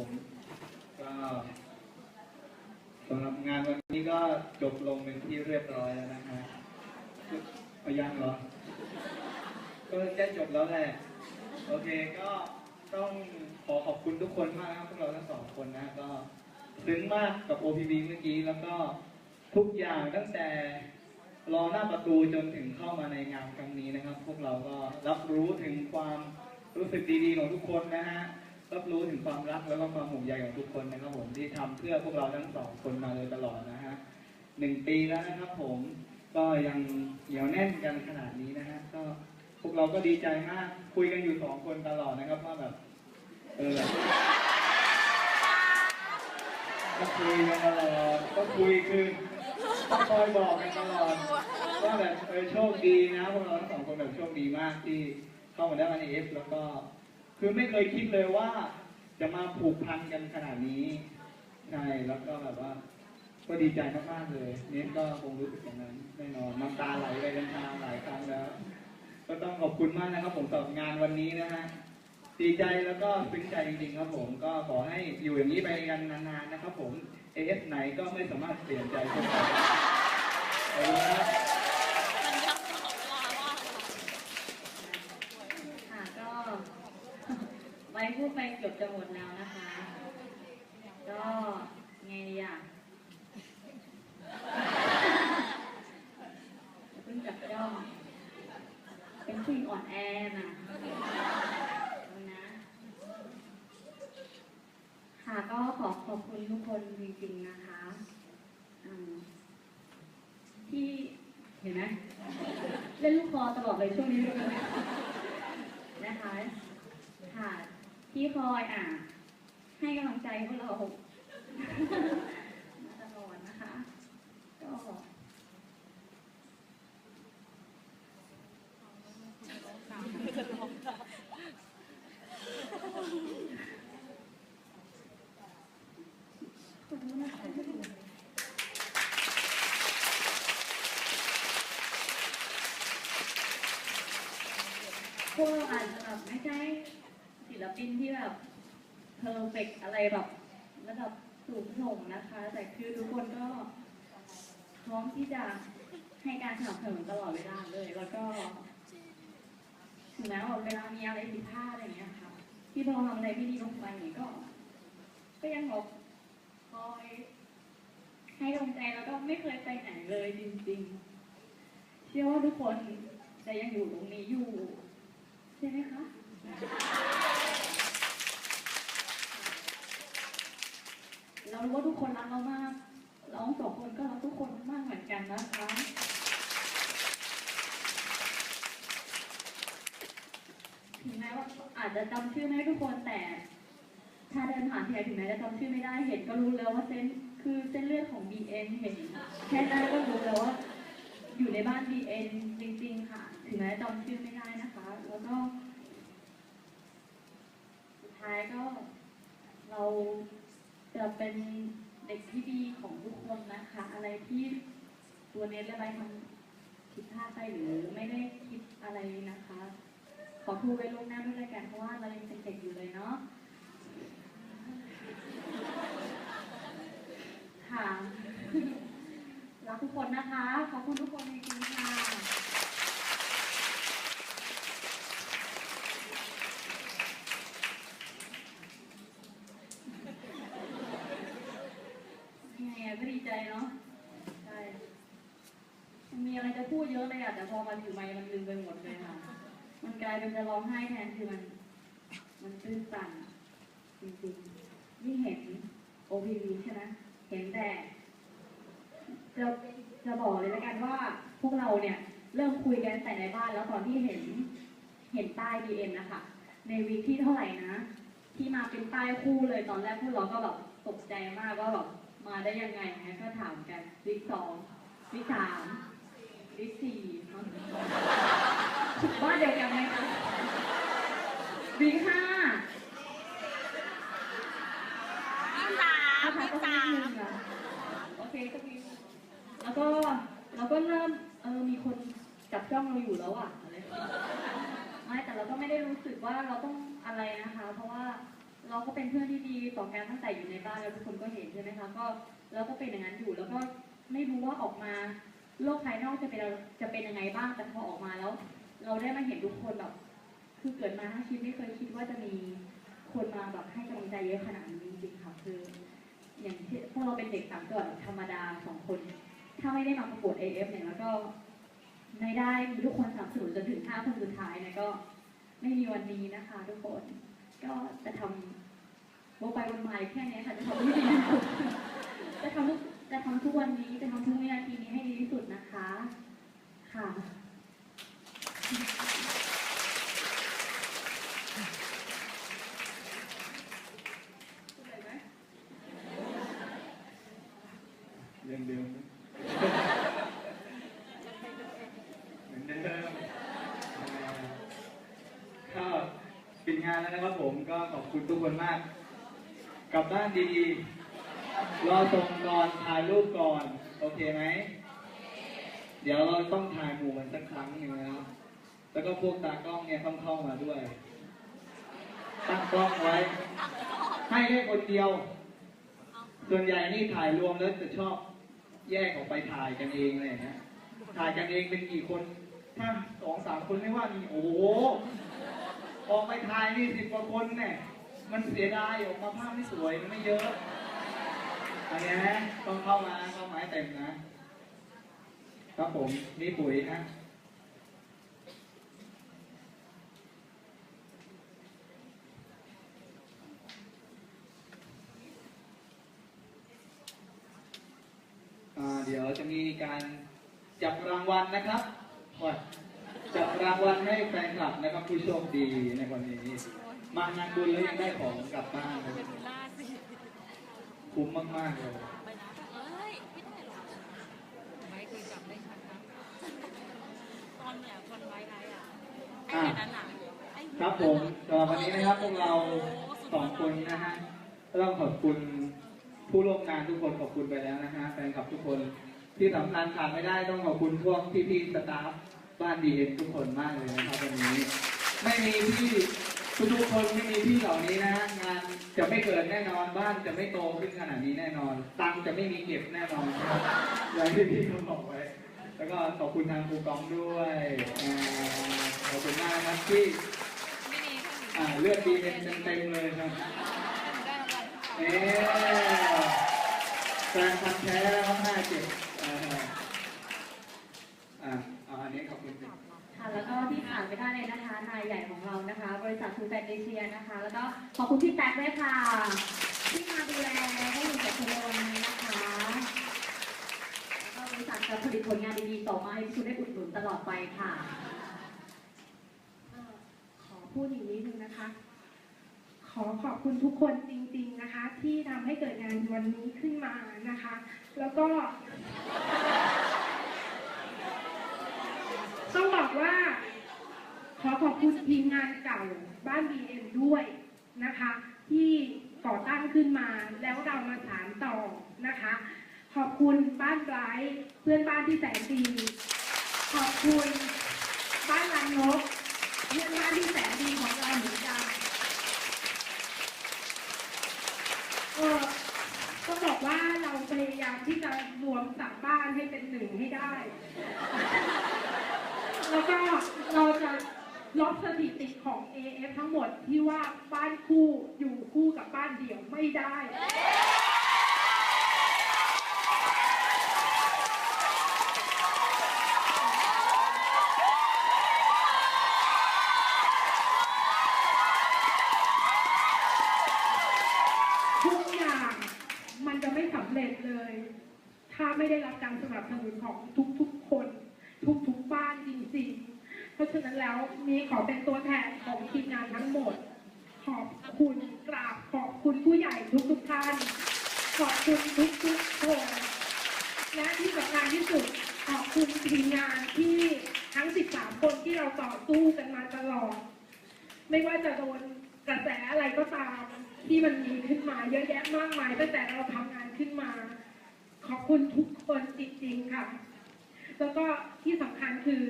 ผมก็สำหรับงานวันนี้ก็จบลงเป็นที่เรียบร้อยแล้วนะฮะเอายังเหรอ ก็ใกล้จบแล้วแหละ โอเคก็ต้องขอขอบคุณทุกคนมากนะครับพวกเราทั้งสองคนนะ ก็ซึ้งมากกับ OPV เมื่อกี้ แล้วก็ทุกอย่างตั้งแต่รอหน้าประตูจนถึงเข้ามาในงานครั้งนี้นะครับ พวกเราก็รับรู้ถึงความรู้สึกดีๆของทุกคนนะฮะ รับรู้ถึงความรักแล้วก็ความห่วงใยของทุกคนนะครับผมที่ทำเพื่อพวกเราทั้งสองคนมาโดยตลอดนะฮะหนึ่งปีแล้วนะครับผมก็ยังเหนียวแน่นกันขนาดนี้นะฮะก็พวกเราก็ดีใจมากคุยกันอยู่สองคนตลอดนะครับว่าแบบเออก็คุยกันตลอดก็คุยคือคอยบอกกันตลอดว่าแบบเออโชคดีนะพวกเราทั้งสองคนแบบโชคดีมากที่เข้ามาได้มาในเอฟแล้วก็ คือไม่เคยคิดเลยว่า จะมาผูกพันกันขนาดนี้ ใช่ แล้วก็แบบว่า ก็ดีใจมากๆเลย เน้นก็คงรู้สึกอย่างนั้นแน่นอนน้ำตาไหลไปกันทาหลายครั้งแล้ว ก็ต้องขอบคุณมากนะครับ ผมสำหรับงานวันนี้นะฮะ ดีใจแล้วก็ซึ้งใจจริงๆครับผม ก็ขอให้อยู่อย่างนี้ไปกันนานๆนะครับ ผมเอฟไหนก็ไม่สามารถเปลี่ยนใจได้ขอบคุณครับ ค่ะก็ ไว้พูดไปเกือบจะหมดแล้วนะคะ ก็ไงดีอะเพิ่งจับจ้องเป็นผู้หญิงอ่อนแอน่ะนะค่ะก็ขอขอบคุณทุกคนจริงๆนะคะที่เห็นไหมเล่นลูกคอตลอดเลยช่วงนี้ด้วยนะคะค่ะ ที่คอยอะให้กำลังใจพวกเรามาตลอดนะคะ ก็ขอบคุณนะคะพวกเราอาจจะแบบไม่ใช่ ศิลปินที่แบบเพอร์เฟกอะไรแบบระดับสูงส่งนะคะ แต่คือทุกคนก็พร้อมที่จะให้การสนับสนุนตลอดเวลาเลย แล้วก็ถึงแม้ว่าเวลามีอะไรผิดพลาดอะไรอย่างเงี้ยค่ะที่เราทำอะไรไม่ดีลงไปเนี่ยก็ ก็ยังแบบคอยให้กำลังใจแล้วก็ไม่เคยไปไหนเลยจริงๆ เชื่อว่าทุกคนจะยังอยู่ตรงนี้อยู่ ใช่ไหมคะ เรารู้ว่าทุกคนรักเรามากเราทั้งสองคนก็รักทุกคนมากเหมือนกันนะคะถึงแม้ว่าอาจจะจำชื่อไม่ได้ทุกคนแต่ ถ้าเดินผ่านที่ไหนถึงแม้จะจำชื่อไม่ได้เห็นก็รู้แล้วว่าเส้นคือเส้นเลือดของ BN เห็นแค่หน้ก็รู้แล้วว่าอยู่ในบ้าน BN จริงๆค่ะ ถึงแม้จำชื่อไม่ได้นะคะ แล้วก็ ท้ายก็เราจะเป็นเด็กที่ดีของทุกคนนะคะ อะไรที่ตัวเน็ตและใบทำผิดพลาดไปหรือไม่ได้คิดอะไรนะคะ ขอทูไว้ล่วงหน้าด้วยล้วกันเพราะว่าเรายังเป็นเด็กอยู่เลยเนาะค่ะรักทุกคนนะคะ ขอบคุณทุกคนจริงๆค่ะ ยังไงอะก็ดีใจเนาะ ใช่มันมีอะไรจะพูดเย อะเลยอะแต่พอมาถือไมค์มันลืมไปหมดเลยค่ะ มันกลายเป็นจะร้องไห้แทนคือมัน มันตื้นตันจริงๆยิ่เห็น OPV ใช่ไหมเห็นแต่จะจะบอกเลยล้วกันว่าพวกเราเนี่ย เริ่มคุยกันแต่ในบ้านแล้วตอนที่เห็น เห็นป้าย BN นะคะ ในวีคที่เท่าไหร่นะ ที่มาเป็นป้ายคู่เลยตอนแรกพวกเราก็แบบตกใจมากว่าแบบมาได้ยังไงนะก็ถามกันวีคสองวีคสาม วีสี่มั้งบ้านเดียวกันไหมคะวีคห้าพี่สามอาพี่ก็สาวีคหมโอเคก็วีแล้วก็เราก็เริ่มเออมีคนจับจ้องเราอยู่แล้วอะอะไรไม่แต่เราก็ไม่ได้รู้สึกว่าเราต้องอะไรนะคะ เพราะว่าเราก็เป็นเพื่อนที่ดีต่อกันตั้งแต่อยู่ในบ้านแล้วทุกคนก็เห็นใช่ไหมคะก็เราก็เป็นอย่างนั้นอยู่แล้วก็ไม่รู้ว่าออกมา โลกภายนอกจะเป็นจะเป็นยังไงบ้างแต่พอออกมาแล้ว เราได้มาเห็นทุกคนแบบคือเกิดมาทั้งชีวิตไม่เคยคิดว่าจะมีคนมาแบบให้กำลังใจเยอะขนาดนี้จริงๆค่ะคือ อย่างที่พวกเราเป็นเด็กสามจังหวัดธรรมดาสองคน ถ้าไม่ได้มาประกวด AF เนี่ยแล้วก็ไม่ได้มีทุกคนสนับสนุนจนถึงห้าคนสุดท้ายเนี่ยก็ไม่มีวันนี้นะคะ ทุกคน ก็จะทำวไปวนมาอยู่แค่นี้ค่ะจะทำให้ดีที่สุดจะทำทุกจะทำทุกวันนี้จะทำทุกวินาทีนี้ให้ดีที่สุดนะคะ ค่ะ พูดเลยไหม เรื่องเดิมเหมือนเดิมก็ปิดงาน แล้วนะครับผมก็ขอบคุณทุกคนมาก กลับบ้านดีๆ รอส่งก่อนถ่ายรูปก่อน โอเคไหม เดี๋ยวเราต้องถ่ายหมู่กันสักครั้งหนึ่งนะครับ แล้วก็พวกตากล้องเนี่ยต้องเข้ามาด้วย ตั้งกล้องไว้ ให้แค่คนเดียว ส่วนใหญ่นี่ถ่ายรวมแล้วจะชอบแยกออกไปถ่ายกันเองอะไรอย่างเงี้ย ถ่ายกันเองเป็นกี่คน ถ้าสองสามคนไม่ว่ามีโอ้โห ออกไปถ่ายนี่สิบกว่าคนเนี่ย มันเสียดายออกมาภาพไม่สวยมันไม่เยอะอันเนี้ยนะต้องเข้ามาเข้ามาให้เต็มนะ ครับผมนี่ปุ๋ยนะเดี๋ยวจะมีการจับรางวัลนะครับว่า จับรางวัลให้แฟนคลับนะครับผู้โชคดีในวันนี้ มางานบุญแล้วยังได้ของกลับบ้านนะคุ้มมากๆเลยไปนะเอ้ยไม่ได้หรอกเคยจับได้ชัดนะครับผมสำหรับวันนี้นะครับพวกเราสองคนนะฮะก็ต้องขอบคุณผู้ร่วมงานทุกคนขอบคุณไปแล้วนะฮะแฟนคลับทุกคนที่สำคัญขาดไม่ได้ต้องขอบคุณพวกพี่ๆสตาฟ บ้านดีเอ็ทุกคนมากเลยนะครับวันนี้ ไม่มีพี่ทุกๆคนไม่มีพี่เหล่านี้นะฮะงานจะไม่เกิดแน่นอนบ้านจะไม่โตขึ้นขนาดนี้แน่นอน ตังค์จะไม่มีเก็บแน่นอนนะครับอย่างที่พี่เขาบอกไว้ แล้วก็ขอบคุณทางครูกองด้วยอ่าขอบคุณมากนะครับที่ไม่มีอ่าเลือดดีเป็นเต็มๆเลยครับได้รางวัลเอ๊ะแฟนพันธุ์แท้แล้วครับห้าเจ็ดอ่าอ่าเอาอันนี้ขอบคุณ ค่ะแล้วก็ที่ขาดไม่ได้เลยนะคะนายใหญ่ของเรานะคะ บริษัททูแฟนเอเชียนะคะ แล้วก็ขอบคุณพี่แท็กด้วยค่ะ ที่มาดูแลให้อยู่กับคุณในวันนี้นะคะแล้วก็บริษัทจะผลิตผลงานดีๆต่อมาให้คุณได้อุดหนุนตลอดไปค่ะขอพูดอย่างนี้นึงนะคะ ขอขอบคุณทุกคนจริง ๆนะคะ ที่ทำให้เกิดงานวันนี้ขึ้นมานะคะ แล้วก็ ต้องบอกว่า ขอขอบคุณทีมงานเก่าบ้าน BM ด้วยนะคะ ที่ก่อตั้งขึ้นมาแล้วเรามาสานต่อนะคะ ขอบคุณบ้านไบรท์เพื่อนบ้านที่แสนดี ขอบคุณบ้านลังนกเพื่อนบ้านที่แสนดีของเราเหมือนกันเออต้องบอกว่าเราพยายามที่จะรวมสามบ้านให้เป็นหนึ่งให้ได้ แล้วก็ ลบสถิติของ AF ทั้งหมดที่ว่าบ้านคู่อยู่คู่กับบ้านเดี่ยวไม่ได้ ทุกอย่างมันจะไม่สำเร็จเลย ถ้าไม่ได้รับการสนับสนุนของทุกๆคน ทุกๆบ้านจริงๆ ราะฉะนั้นแล้วมีขอเป็นตัวแทนของทีมงานทั้งหมด ขอบคุณกราบขอบคุณผู้ใหญ่ทุกๆท่าน ขอบคุณทุกๆคนและที่สำคัญที่สุดขอบคุณทีมงานที่ทั้ง 13 คนที่เราต่อสู้กันมาตลอด ไม่ว่าจะโดนกระแสอะไรก็ตามที่มันมีขึ้นมาเยอะแยะมากมายตั้งแต่เราทำงานขึ้นมา ขอบคุณทุกคนจริงๆค่ะ แล้วก็ที่สำคัญคือ